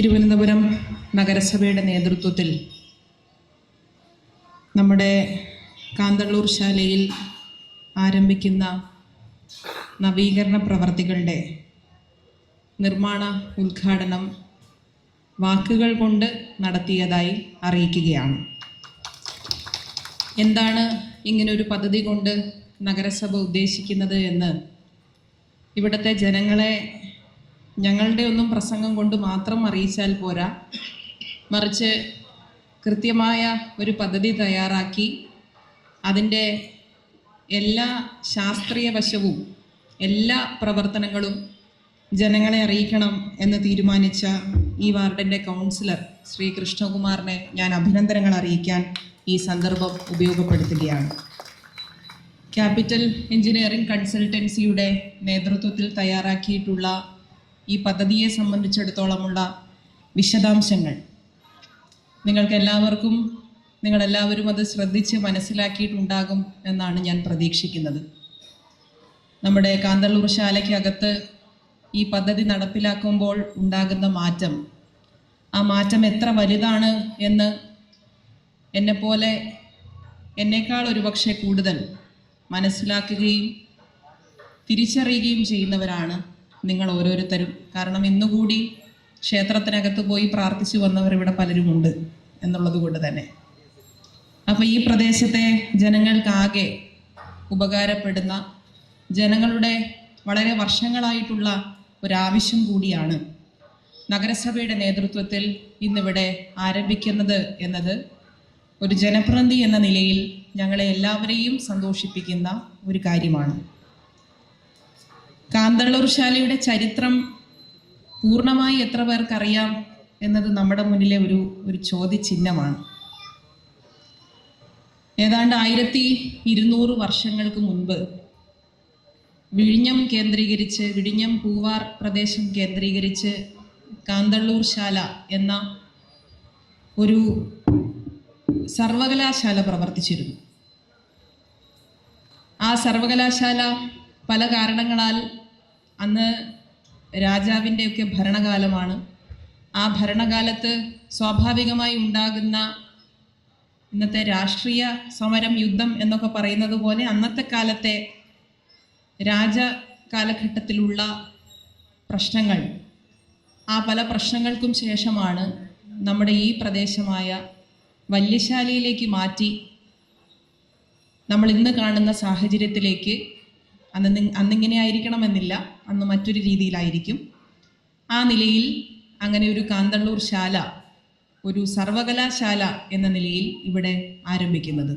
തിരുവനന്തപുരം നഗരസഭയുടെ നേതൃത്വത്തിൽ നമ്മുടെ കാന്തള്ളൂർ ശാലയിൽ ആരംഭിക്കുന്ന നവീകരണ പ്രവർത്തികളുടെ നിർമ്മാണ ഉദ്ഘാടനം വാക്കുകൾ കൊണ്ട് നടത്തിയതായി അറിയിക്കുകയാണ്. എന്താണ് ഇങ്ങനൊരു പദ്ധതി കൊണ്ട് നഗരസഭ ഉദ്ദേശിക്കുന്നത് എന്ന് ഇവിടുത്തെ ജനങ്ങളെ ഞങ്ങളുടെ ഒന്നും പ്രസംഗം കൊണ്ട് മാത്രം അറിയിച്ചാൽ പോരാ. മറിച്ച് കൃത്യമായ ഒരു പദ്ധതി തയ്യാറാക്കി അതിന്റെ എല്ലാ ശാസ്ത്രീയ വശവും എല്ലാ പ്രവർത്തനങ്ങളും ജനങ്ങളെ അറിയിക്കണം എന്ന് തീരുമാനിച്ച ഈ വാർഡിന്റെ കൗൺസിലർ ശ്രീ കൃഷ്ണകുമാറിനെ ഞാൻ അഭിനന്ദനങ്ങൾ അറിയിക്കാൻ ഈ സന്ദർഭം ഉപയോഗപ്പെടുത്തുകയാണ്. ക്യാപിറ്റൽ എഞ്ചിനീയറിംഗ് കൺസൾട്ടൻസിയുടെ നേതൃത്വത്തിൽ തയ്യാറാക്കിയിട്ടുള്ള ഈ പദ്ധതിയെ സംബന്ധിച്ചിടത്തോളമുള്ള വിശദാംശങ്ങൾ. നിങ്ങൾക്ക് എല്ലാവർക്കും നിങ്ങളെല്ലാവരും അത് ശ്രദ്ധിച്ച് മനസ്സിലാക്കിയിട്ടുണ്ടാകും എന്നാണ് ഞാൻ പ്രതീക്ഷിക്കുന്നത്. നമ്മുടെ കാന്തള്ളൂർ ശാലയ്ക്കകത്ത് ഈ പദ്ധതി നടപ്പിലാക്കുമ്പോൾ ഉണ്ടാകുന്ന മാറ്റം. ആ മാറ്റം എത്ര വലുതാണ് എന്ന് എന്നെപ്പോലെ എന്നേക്കാൾ ഒരുപക്ഷെ കൂടുതൽ മനസ്സിലാക്കുകയും തിരിച്ചറിയുകയും ചെയ്യുന്നവരാണ് നിങ്ങൾ ഓരോരുത്തരും. കാരണം ഇന്നുകൂടി ക്ഷേത്രത്തിനകത്ത് പോയി പ്രാർത്ഥിച്ചു വന്നവർ ഇവിടെ പലരുമുണ്ട് എന്നുള്ളത് കൊണ്ട് തന്നെ. അപ്പോൾ ഈ പ്രദേശത്തെ ജനങ്ങൾക്കാകെ ഉപകാരപ്പെടുന്ന ജനങ്ങളുടെ വളരെ വർഷങ്ങളായിട്ടുള്ള ഒരാവശ്യം കൂടിയാണ് നഗരസഭയുടെ നേതൃത്വത്തിൽ ഇന്നിവിടെ ആരംഭിക്കുന്നത് എന്നത്. ഒരു ജനപ്രതിനിധി എന്ന നിലയിൽ ഞങ്ങളെ എല്ലാവരെയും സന്തോഷിപ്പിക്കുന്ന ഒരു കാര്യമാണ്. കാന്തള്ളൂർ ശാലയുടെ ചരിത്രം പൂർണമായി എത്ര പേർക്കറിയാം എന്നത് നമ്മുടെ മുന്നിലെ ഒരു ഒരു ചോദ്യചിഹ്നമാണ്. ഏതാണ്ട് ആയിരത്തി ഇരുന്നൂറ് വർഷങ്ങൾക്ക് മുൻപ് വിഴിഞ്ഞം കേന്ദ്രീകരിച്ച് വിഴിഞ്ഞം പൂവാർ പ്രദേശം കേന്ദ്രീകരിച്ച് കാന്തള്ളൂർ ശാല എന്ന ഒരു സർവകലാശാല പ്രവർത്തിച്ചിരുന്നു. ആ സർവകലാശാല പല കാരണങ്ങളാൽ അന്ന് രാജാവിന്റെയൊക്കെ ഭരണകാലമാണ്. ആ ഭരണകാലത്ത് സ്വാഭാവികമായി ഉണ്ടാകുന്ന ഇന്നത്തെ രാഷ്ട്രീയ സമരം യുദ്ധം എന്നൊക്കെ പറയുന്നത് പോലെ അന്നത്തെ കാലത്തെ രാജ കാലഘട്ടത്തിലുള്ള പ്രശ്നങ്ങൾ ആ പല പ്രശ്നങ്ങൾക്കും ശേഷമാണ് നമ്മുടെ ഈ പ്രദേശമായ വല്യശാലയിലേക്ക് മാറ്റി നമ്മൾ ഇന്ന് കാണുന്ന സാഹചര്യത്തിലേക്ക് അന്ന് അന്നിങ്ങനെ ആയിരിക്കണമെന്നില്ല. അന്ന് മറ്റൊരു രീതിയിലായിരിക്കും. ആ നിലയിൽ അങ്ങനെ ഒരു കാന്തള്ളൂർ ശാല ഒരു സർവകലാശാല എന്ന നിലയിൽ ഇവിടെ ആരംഭിക്കുന്നത്.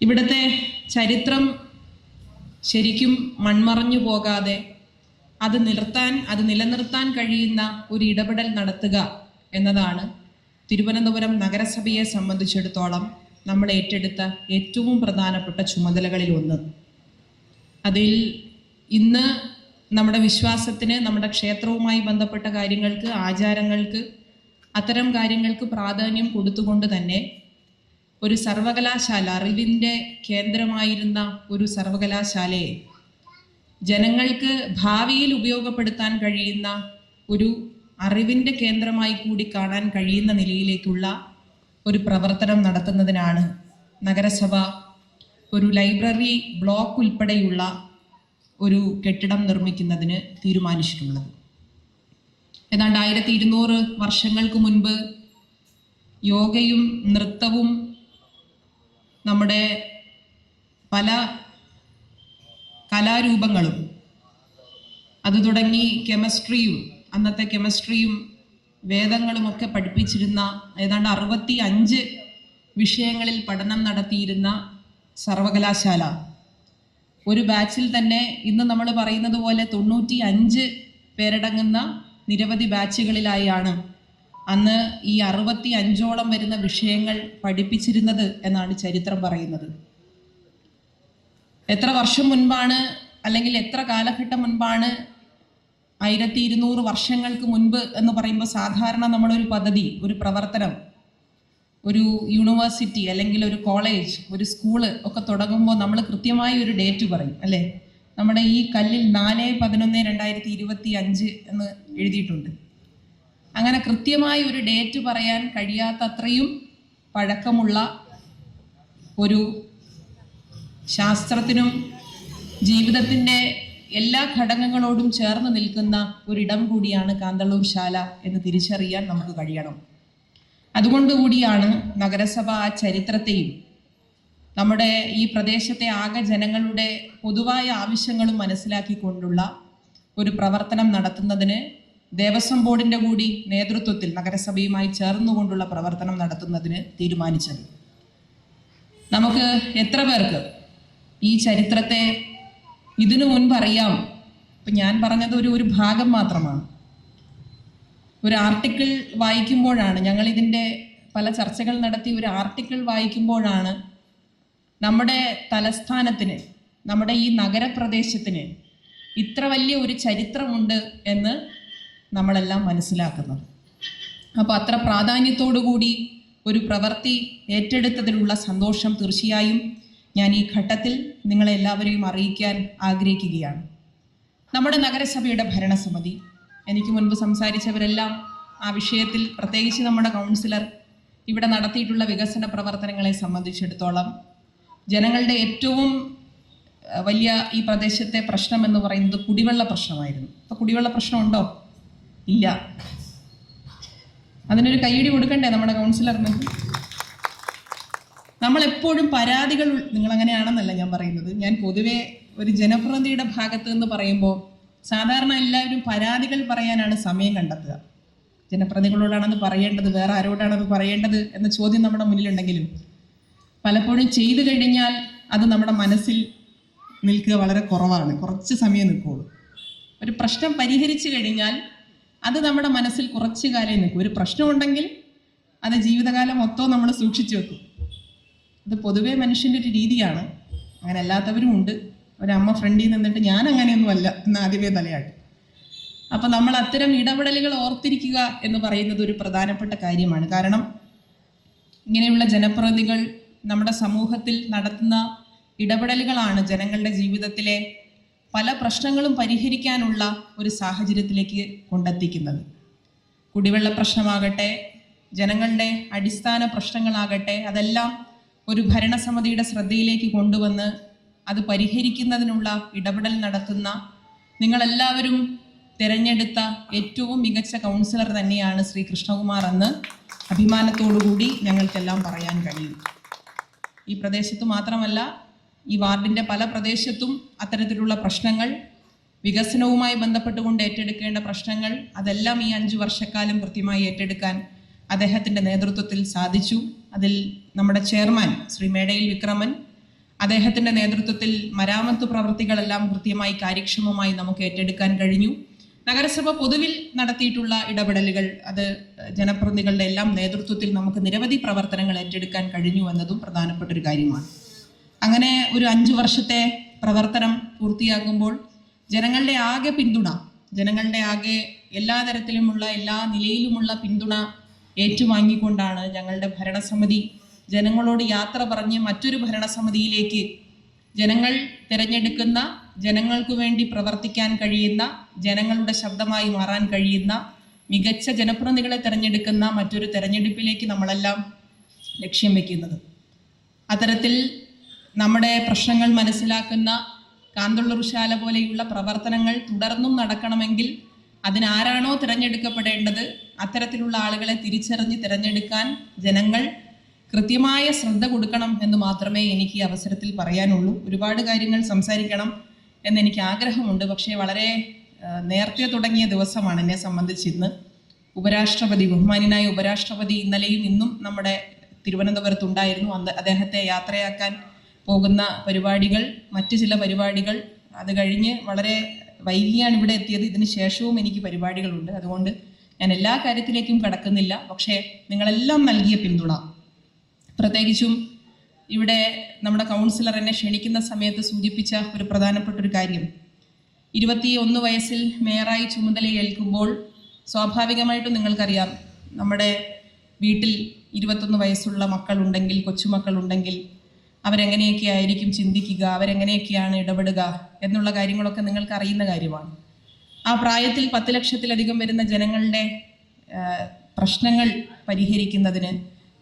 ഇവിടുത്തെ ചരിത്രം ശരിക്കും മൺമറഞ്ഞു പോകാതെ അത് നിർത്താൻ അത് നിലനിർത്താൻ കഴിയുന്ന ഒരു ഇടപെടൽ നടത്തുക എന്നതാണ് തിരുവനന്തപുരം നഗരസഭയെ സംബന്ധിച്ചിടത്തോളം നമ്മൾ ഏറ്റെടുത്ത ഏറ്റവും പ്രധാനപ്പെട്ട ചുമതലകളിൽ ഒന്ന്. അതിൽ ഇന്ന് നമ്മുടെ വിശ്വാസത്തിന് നമ്മുടെ ക്ഷേത്രവുമായി ബന്ധപ്പെട്ട കാര്യങ്ങൾക്ക് ആചാരങ്ങൾക്ക് അത്തരം കാര്യങ്ങൾക്ക് പ്രാധാന്യം കൊടുത്തുകൊണ്ട് തന്നെ ഒരു സർവകലാശാല അറിവിന്റെ കേന്ദ്രമായിരുന്ന ഒരു സർവകലാശാലയെ ജനങ്ങൾക്ക് ഭാവിയിൽ ഉപയോഗപ്പെടുത്താൻ കഴിയുന്ന ഒരു അറിവിന്റെ കേന്ദ്രമായി കൂടി കാണാൻ കഴിയുന്ന നിലയിലേക്കുള്ള ഒരു പ്രവർത്തനം നടത്തുന്നതിനാണ് നഗരസഭ ഒരു ലൈബ്രറി ബ്ലോക്ക് ഉൾപ്പെടെയുള്ള ഒരു കെട്ടിടം നിർമ്മിക്കുന്നതിന് തീരുമാനിച്ചിട്ടുള്ളത്. ഏതാണ്ട് ആയിരത്തി ഇരുന്നൂറ് വർഷങ്ങൾക്ക് മുൻപ് യോഗയും നൃത്തവും നമ്മുടെ പല കലാരൂപങ്ങളും അത് തുടങ്ങി കെമിസ്ട്രിയും അന്നത്തെ കെമിസ്ട്രിയും വേദങ്ങളുമൊക്കെ പഠിപ്പിച്ചിരുന്ന ഏതാണ്ട് അറുപത്തി അഞ്ച് വിഷയങ്ങളിൽ പഠനം നടത്തിയിരുന്ന സർവകലാശാല. ഒരു ബാച്ചിൽ തന്നെ ഇന്ന് നമ്മൾ പറയുന്നത് പോലെ തൊണ്ണൂറ്റി അഞ്ച് പേരടങ്ങുന്ന നിരവധി ബാച്ചുകളിലായാണ് അന്ന് ഈ അറുപത്തി അഞ്ചോളം വരുന്ന വിഷയങ്ങൾ പഠിപ്പിച്ചിരുന്നത് എന്നാണ് ചരിത്രം പറയുന്നത്. എത്ര വർഷം മുൻപാണ് അല്ലെങ്കിൽ എത്ര കാലഘട്ടം മുൻപാണ് ആയിരത്തി ഇരുന്നൂറ് വർഷങ്ങൾക്ക് മുൻപ് എന്ന് പറയുമ്പോൾ സാധാരണ നമ്മളൊരു പദ്ധതി ഒരു പ്രവർത്തനം ഒരു യൂണിവേഴ്സിറ്റി അല്ലെങ്കിൽ ഒരു കോളേജ് ഒരു സ്കൂൾ ഒക്കെ തുടങ്ങുമ്പോൾ നമ്മൾ കൃത്യമായി ഒരു ഡേറ്റ് പറയും അല്ലേ? നമ്മുടെ ഈ കല്ലിൽ നാല് പതിനൊന്ന് രണ്ടായിരത്തി ഇരുപത്തി അഞ്ച് എന്ന് എഴുതിയിട്ടുണ്ട്. അങ്ങനെ കൃത്യമായി ഒരു ഡേറ്റ് പറയാൻ കഴിയാത്തത്രയും പഴക്കമുള്ള ഒരു ശാസ്ത്രത്തിനും ജീവിതത്തിന്റെ എല്ലാ ഘടകങ്ങളോടും ചേർന്ന് നിൽക്കുന്ന ഒരിടം കൂടിയാണ് കാന്തള്ളൂർ ശാല എന്ന് തിരിച്ചറിയാൻ നമുക്ക് കഴിയണം. അതുകൊണ്ടുകൂടിയാണ് നഗരസഭ ആ ചരിത്രത്തെയും നമ്മുടെ ഈ പ്രദേശത്തെ ആകെ ജനങ്ങളുടെ പൊതുവായ ആവശ്യങ്ങളും മനസ്സിലാക്കിക്കൊണ്ടുള്ള ഒരു പ്രവർത്തനം നടത്തുന്നതിന് ദേവസ്വം ബോർഡിന്റെ കൂടി നേതൃത്വത്തിൽ നഗരസഭയുമായി ചേർന്നുകൊണ്ടുള്ള പ്രവർത്തനം നടത്തുന്നതിന് തീരുമാനിച്ചത്. നമുക്ക് എത്ര പേർക്ക് ഈ ചരിത്രത്തെ ഇതിനു മുൻപ് അറിയാം. ഇപ്പം ഞാൻ പറഞ്ഞത് ഒരു ഒരു ഭാഗം മാത്രമാണ്. ഒരു ആർട്ടിക്കിൾ വായിക്കുമ്പോഴാണ് ഞങ്ങൾ ഇതിന്റെ പല ചർച്ചകൾ നടത്തി ഒരു ആർട്ടിക്കിൾ വായിക്കുമ്പോഴാണ് നമ്മുടെ തലസ്ഥാനത്തിന് നമ്മുടെ ഈ നഗരപ്രദേശത്തിന് ഇത്ര വലിയ ഒരു ചരിത്രമുണ്ട് എന്ന് നമ്മളെല്ലാം മനസ്സിലാക്കുന്നത്. അപ്പോൾ അത്ര പ്രാധാന്യത്തോടു കൂടി ഒരു പ്രവൃത്തി ഏറ്റെടുത്തതിലുള്ള സന്തോഷം തീർച്ചയായും ഞാൻ ഈ ഘട്ടത്തിൽ നിങ്ങളെ എല്ലാവരെയും അറിയിക്കാൻ ആഗ്രഹിക്കുകയാണ്. നമ്മുടെ നഗരസഭയുടെ ഭരണസമിതി എനിക്ക് മുൻപ് സംസാരിച്ചവരെല്ലാം ആ വിഷയത്തിൽ പ്രത്യേകിച്ച് നമ്മുടെ കൗൺസിലർ ഇവിടെ നടത്തിയിട്ടുള്ള വികസന പ്രവർത്തനങ്ങളെ സംബന്ധിച്ചിടത്തോളം ജനങ്ങളുടെ ഏറ്റവും വലിയ ഈ പ്രദേശത്തെ പ്രശ്നം എന്ന് പറയുന്നത് കുടിവെള്ള പ്രശ്നമായിരുന്നു. അപ്പോൾ കുടിവെള്ള പ്രശ്നമുണ്ടോ? ഇല്ല. അതിനൊരു കൈയടി കൊടുക്കണ്ടേ നമ്മുടെ കൗൺസിലറിന്? നമ്മൾ എപ്പോഴും പരാതികൾ നിങ്ങൾ അങ്ങനെയാണെന്നല്ല ഞാൻ പറയുന്നത്. ഞാൻ പൊതുവെ ഒരു ജനപ്രതിയുടെ ഭാഗത്ത് നിന്ന് പറയുമ്പോൾ സാധാരണ എല്ലാവരും പരാതികൾ പറയാനാണ് സമയം കണ്ടെത്തുക. ജനപ്രതികളോടാണെന്ന് പറയേണ്ടത് വേറെ ആരോടാണെന്ന് പറയേണ്ടത് എന്ന ചോദ്യം നമ്മുടെ മുന്നിലുണ്ടെങ്കിലും പലപ്പോഴും ചെയ്തു കഴിഞ്ഞാൽ അത് നമ്മുടെ മനസ്സിൽ നിൽക്കുക വളരെ കുറവാണ്. കുറച്ച് സമയം നിൽക്കുള്ളൂ. ഒരു പ്രശ്നം പരിഹരിച്ചു കഴിഞ്ഞാൽ അത് നമ്മുടെ മനസ്സിൽ കുറച്ച് കാലം നിൽക്കും. ഒരു പ്രശ്നമുണ്ടെങ്കിൽ അത് ജീവിതകാലം മൊത്തം നമ്മൾ സൂക്ഷിച്ചു വെക്കും. അത് പൊതുവേ മനുഷ്യന്റെ ഒരു രീതിയാണ്. അങ്ങനെ അല്ലാത്തവരും ഉണ്ട്. ഒരമ്മ ഫ്രണ്ടിൽ നിന്നിട്ട് ഞാൻ അങ്ങനെയൊന്നും അല്ല എന്ന് ആദ്യമേ തലയാട്ടി. അപ്പൊ നമ്മൾ അത്തരം ഇടപെടലുകൾ ഓർത്തിരിക്കുക എന്ന് പറയുന്നത് ഒരു പ്രധാനപ്പെട്ട കാര്യമാണ്. കാരണം ഇങ്ങനെയുള്ള ജനപ്രതിനിധികൾ നമ്മുടെ സമൂഹത്തിൽ നടത്തുന്ന ഇടപെടലുകളാണ് ജനങ്ങളുടെ ജീവിതത്തിലെ പല പ്രശ്നങ്ങളും പരിഹരിക്കാനുള്ള ഒരു സാഹചര്യത്തിലേക്ക് കൊണ്ടെത്തിക്കുന്നത്. കുടിവെള്ള പ്രശ്നമാകട്ടെ ജനങ്ങളുടെ അടിസ്ഥാന പ്രശ്നങ്ങളാകട്ടെ അതെല്ലാം ഒരു ഭരണസമിതിയുടെ ശ്രദ്ധയിലേക്ക് കൊണ്ടുവന്ന് അത് പരിഹരിക്കുന്നതിനുള്ള ഇടപെടൽ നടത്തുന്ന നിങ്ങളെല്ലാവരും തിരഞ്ഞെടുത്ത ഏറ്റവും മികച്ച കൗൺസിലർ തന്നെയാണ് ശ്രീ കൃഷ്ണകുമാർ എന്ന് അഭിമാനത്തോടുകൂടി ഞങ്ങൾക്കെല്ലാം പറയാൻ കഴിയും. ഈ പ്രദേശത്ത് മാത്രമല്ല ഈ വാർഡിന്റെ പല പ്രദേശത്തും അത്തരത്തിലുള്ള പ്രശ്നങ്ങൾ വികസനവുമായി ബന്ധപ്പെട്ടുകൊണ്ട് ഏറ്റെടുക്കേണ്ട പ്രശ്നങ്ങൾ അതെല്ലാം ഈ അഞ്ചു വർഷക്കാലം കൃത്യമായി ഏറ്റെടുക്കാൻ അദ്ദേഹത്തിന്റെ നേതൃത്വത്തിൽ സാധിച്ചു. അതിൽ നമ്മുടെ ചെയർമാൻ ശ്രീ മേടയിൽ വിക്രമൻ അദ്ദേഹത്തിന്റെ നേതൃത്വത്തിൽ മരാമത്ത് പ്രവൃത്തികളെല്ലാം കൃത്യമായി കാര്യക്ഷമമായി നമുക്ക് ഏറ്റെടുക്കാൻ കഴിഞ്ഞു. നഗരസഭ പൊതുവിൽ നടത്തിയിട്ടുള്ള ഇടപെടലുകൾ അത് ജനപ്രതിനിധികളുടെ എല്ലാം നേതൃത്വത്തിൽ നമുക്ക് നിരവധി പ്രവർത്തനങ്ങൾ ഏറ്റെടുക്കാൻ കഴിഞ്ഞു എന്നതും പ്രധാനപ്പെട്ട ഒരു കാര്യമാണ്. അങ്ങനെ ഒരു അഞ്ചു വർഷത്തെ പ്രവർത്തനം പൂർത്തിയാകുമ്പോൾ ജനങ്ങളുടെ ആകെ പിന്തുണ ജനങ്ങളുടെ ആകെ എല്ലാ തരത്തിലുമുള്ള എല്ലാ നിലയിലുമുള്ള പിന്തുണ ഏറ്റുവാങ്ങിക്കൊണ്ടാണ് ഞങ്ങളുടെ ഭരണസമിതി ജനങ്ങളോട് യാത്ര പറഞ്ഞ് മറ്റൊരു ഭരണസമിതിയിലേക്ക് ജനങ്ങൾ തിരഞ്ഞെടുക്കുന്ന ജനങ്ങൾക്ക് വേണ്ടി പ്രവർത്തിക്കാൻ കഴിയുന്ന ജനങ്ങളുടെ ശബ്ദമായി മാറാൻ കഴിയുന്ന മികച്ച ജനപ്രതിനിധികളെ തിരഞ്ഞെടുക്കുന്ന മറ്റൊരു തെരഞ്ഞെടുപ്പിലേക്ക് നമ്മളെല്ലാം ലക്ഷ്യം വെക്കുന്നത്. അത്തരത്തിൽ നമ്മുടെ പ്രശ്നങ്ങൾ മനസ്സിലാക്കുന്ന കാന്തള്ളൂർ ശാല പോലെയുള്ള പ്രവർത്തനങ്ങൾ തുടർന്നും നടക്കണമെങ്കിൽ അതിനാരാണോ തിരഞ്ഞെടുക്കപ്പെടേണ്ടത്? അത്തരത്തിലുള്ള ആളുകളെ തിരിച്ചറിഞ്ഞ് തിരഞ്ഞെടുക്കാൻ ജനങ്ങൾ കൃത്യമായ ശ്രദ്ധ കൊടുക്കണം എന്ന് മാത്രമേ എനിക്ക് ഈ അവസരത്തിൽ പറയാനുള്ളൂ. ഒരുപാട് കാര്യങ്ങൾ സംസാരിക്കണം എന്നെനിക്ക് ആഗ്രഹമുണ്ട്. പക്ഷേ വളരെ നേരത്തെ തുടങ്ങിയ ദിവസമാണ് എന്നെ സംബന്ധിച്ച് ഇന്ന്. ഉപരാഷ്ട്രപതി ബഹുമാനായ ഉപരാഷ്ട്രപതി ഇന്നലെയും ഇന്നും നമ്മുടെ തിരുവനന്തപുരത്തുണ്ടായിരുന്നു അന്ന് അദ്ദേഹത്തെ യാത്രയാക്കാൻ പോകുന്ന പരിപാടികൾ മറ്റു ചില പരിപാടികൾ അത് കഴിഞ്ഞ് വളരെ വൈകിയാണ് ഇവിടെ എത്തിയത്. ഇതിന് ശേഷവും എനിക്ക് പരിപാടികളുണ്ട്. അതുകൊണ്ട് ഞാൻ എല്ലാ കാര്യത്തിലേക്കും കടക്കുന്നില്ല. പക്ഷേ നിങ്ങളെല്ലാം നൽകിയ പിന്തുണ. പ്രത്യേകിച്ചും ഇവിടെ നമ്മുടെ കൗൺസിലർ എന്നെ ക്ഷണിക്കുന്ന സമയത്ത് സൂചിപ്പിച്ച ഒരു പ്രധാനപ്പെട്ട ഒരു കാര്യം. ഇരുപത്തി ഒന്ന് വയസ്സിൽ മേയറായി ചുമതലയേൽക്കുമ്പോൾ സ്വാഭാവികമായിട്ടും നിങ്ങൾക്കറിയാം നമ്മുടെ വീട്ടിൽ ഇരുപത്തൊന്ന് വയസ്സുള്ള മക്കളുണ്ടെങ്കിൽ കൊച്ചുമക്കളുണ്ടെങ്കിൽ അവരെങ്ങനെയൊക്കെ ആയിരിക്കും ചിന്തിക്കുക അവരെങ്ങനെയൊക്കെയാണ് ഇടപെടുക എന്നുള്ള കാര്യങ്ങളൊക്കെ നിങ്ങൾക്ക് അറിയുന്ന കാര്യമാണ്. ആ പ്രായത്തിൽ പത്ത് ലക്ഷത്തിലധികം വരുന്ന ജനങ്ങളുടെ പ്രശ്നങ്ങൾ പരിഹരിക്കുന്നതിന്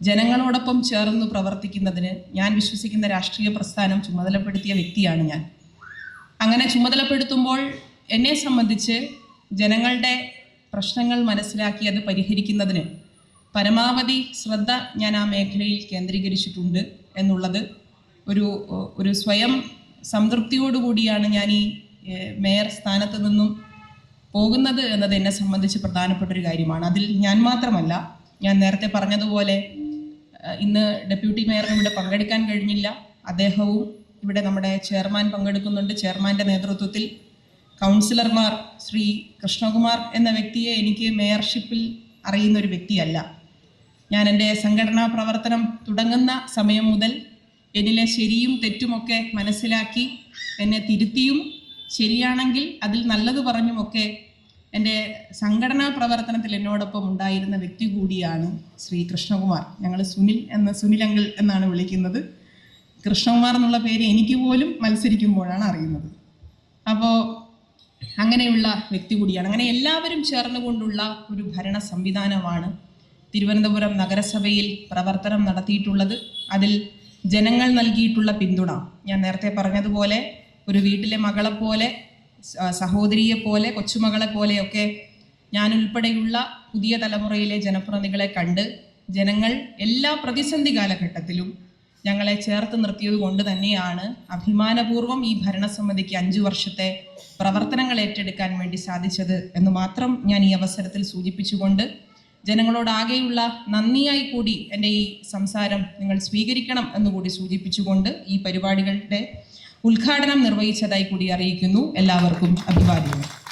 ജനങ്ങളോടൊപ്പം ചേർന്ന് പ്രവർത്തിക്കുന്നതിന് ഞാൻ വിശ്വസിക്കുന്ന രാഷ്ട്രീയ പ്രസ്ഥാനം ചുമതലപ്പെടുത്തിയ വ്യക്തിയാണ് ഞാൻ. അങ്ങനെ ചുമതലപ്പെടുത്തുമ്പോൾ എന്നെ സംബന്ധിച്ച് ജനങ്ങളുടെ പ്രശ്നങ്ങൾ മനസ്സിലാക്കി അത് പരിഹരിക്കുന്നതിന് പരമാവധി ശ്രദ്ധ ഞാൻ ആ മേഖലയിൽ കേന്ദ്രീകരിച്ചിട്ടുണ്ട് എന്നുള്ളത് ഒരു ഒരു സ്വയം സംതൃപ്തിയോടുകൂടിയാണ് ഞാൻ ഈ മേയർ സ്ഥാനത്ത് നിന്നും പോകുന്നത് എന്നത് എന്നെ സംബന്ധിച്ച് പ്രധാനപ്പെട്ട ഒരു കാര്യമാണ്. അതിൽ ഞാൻ മാത്രമല്ല ഞാൻ നേരത്തെ പറഞ്ഞതുപോലെ ഇന്ന് ഡെപ്യൂട്ടി മേയറിനും ഇവിടെ പങ്കെടുക്കാൻ കഴിഞ്ഞില്ല. അദ്ദേഹവും ഇവിടെ നമ്മുടെ ചെയർമാൻ പങ്കെടുക്കുന്നുണ്ട്. ചെയർമാന്റെ നേതൃത്വത്തിൽ കൗൺസിലർമാർ ശ്രീ കൃഷ്ണകുമാർ എന്ന വ്യക്തിയെ എനിക്ക് മേയർഷിപ്പിൽ അറിയുന്ന ഒരു വ്യക്തിയല്ല. ഞാൻ എന്റെ സംഘടനാ പ്രവർത്തനം തുടങ്ങുന്ന സമയം മുതൽ എന്നിലെ ശരിയും തെറ്റുമൊക്കെ മനസ്സിലാക്കി എന്നെ തിരുത്തിയും ശരിയാണെങ്കിൽ അതിൽ നല്ലത് പറഞ്ഞുമൊക്കെ എന്റെ സംഘടനാ പ്രവർത്തനത്തിൽ എന്നോടൊപ്പം ഉണ്ടായിരുന്ന വ്യക്തി കൂടിയാണ് ശ്രീ കൃഷ്ണകുമാർ. ഞങ്ങൾ സുനിൽ എന്ന സുനിൽ അങ്കിൾ എന്നാണ് വിളിക്കുന്നത്. കൃഷ്ണകുമാർ എന്നുള്ള പേര് എനിക്ക് പോലും മത്സരിക്കുമ്പോഴാണ് അറിയുന്നത്. അപ്പോൾ അങ്ങനെയുള്ള വ്യക്തി കൂടിയാണ്. അങ്ങനെ എല്ലാവരും ചേർന്നുകൊണ്ടുള്ള ഒരു ഭരണ സംവിധാനമാണ് തിരുവനന്തപുരം നഗരസഭയിൽ പ്രവർത്തനം നടത്തിയിട്ടുള്ളത്. അതിൽ ജനങ്ങൾ നൽകിയിട്ടുള്ള പിന്തുണ. ഞാൻ നേരത്തെ പറഞ്ഞതുപോലെ ഒരു വീട്ടിലെ മകളെപ്പോലെ സഹോദരിയെ പോലെ കൊച്ചുമകളെ പോലെയൊക്കെ ഞാൻ ഉൾപ്പെടെയുള്ള പുതിയ തലമുറയിലെ ജനപ്രതിനിധികളെ കണ്ട് ജനങ്ങൾ എല്ലാ പ്രതിസന്ധി കാലഘട്ടത്തിലും ഞങ്ങളെ ചേർത്ത് നിർത്തിയത് കൊണ്ട് തന്നെയാണ് അഭിമാനപൂർവം ഈ ഭരണസമിതിക്ക് അഞ്ചു വർഷത്തെ പ്രവർത്തനങ്ങൾ ഏറ്റെടുക്കാൻ വേണ്ടി സാധിച്ചത് എന്ന് മാത്രം ഞാൻ ഈ അവസരത്തിൽ സൂചിപ്പിച്ചുകൊണ്ട് ജനങ്ങളോടാകെയുള്ള നന്ദിയായി കൂടി എന്റെ ഈ സംസാരം നിങ്ങൾ സ്വീകരിക്കണം എന്നുകൂടി സൂചിപ്പിച്ചുകൊണ്ട് ഈ പരിപാടികളുടെ ഉദ്ഘാടനം നിർവഹിച്ചതായി കൂടി അറിയിക്കുന്നു. എല്ലാവർക്കും അഭിവാദ്യങ്ങൾ.